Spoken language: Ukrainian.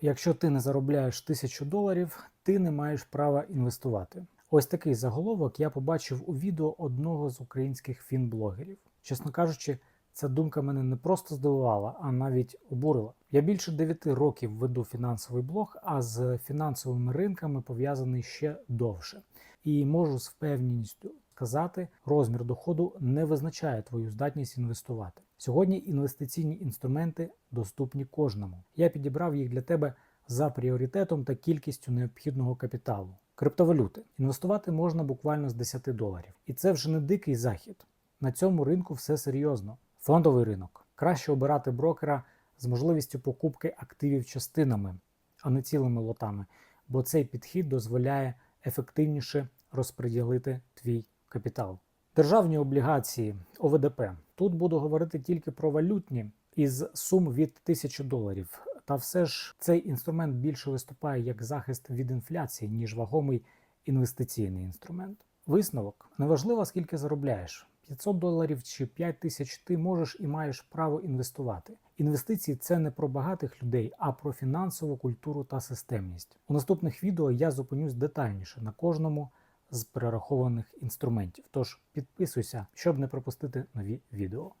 Якщо ти не заробляєш тисячу доларів, ти не маєш права інвестувати. Ось такий заголовок я побачив у відео одного з українських фінблогерів. Чесно кажучи, ця думка мене не просто здивувала, а навіть обурила. Я більше 9 років веду фінансовий блог, а з фінансовими ринками пов'язаний ще довше. І можу з впевненістю сказати, розмір доходу не визначає твою здатність інвестувати. Сьогодні інвестиційні інструменти доступні кожному. Я підібрав їх для тебе за пріоритетом та кількістю необхідного капіталу. Криптовалюти інвестувати можна буквально з 10 доларів, і це вже не дикий захід. На цьому ринку все серйозно. Фондовий ринок краще обирати брокера з можливістю покупки активів частинами, а не цілими лотами, бо цей підхід дозволяє ефективніше розподілити твій капітал. Державні облігації ОВДП. Тут буду говорити тільки про валютні із сум від 1000 доларів. Та все ж цей інструмент більше виступає як захист від інфляції, ніж вагомий інвестиційний інструмент. Висновок неважливо, скільки заробляєш. 500 доларів чи 5 тисяч ти можеш і маєш право інвестувати. Інвестиції це не про багатих людей, а про фінансову культуру та системність. У наступних відео я зупинюсь детальніше на кожному з перерахованих інструментів. Тож підписуйся, щоб не пропустити нові відео.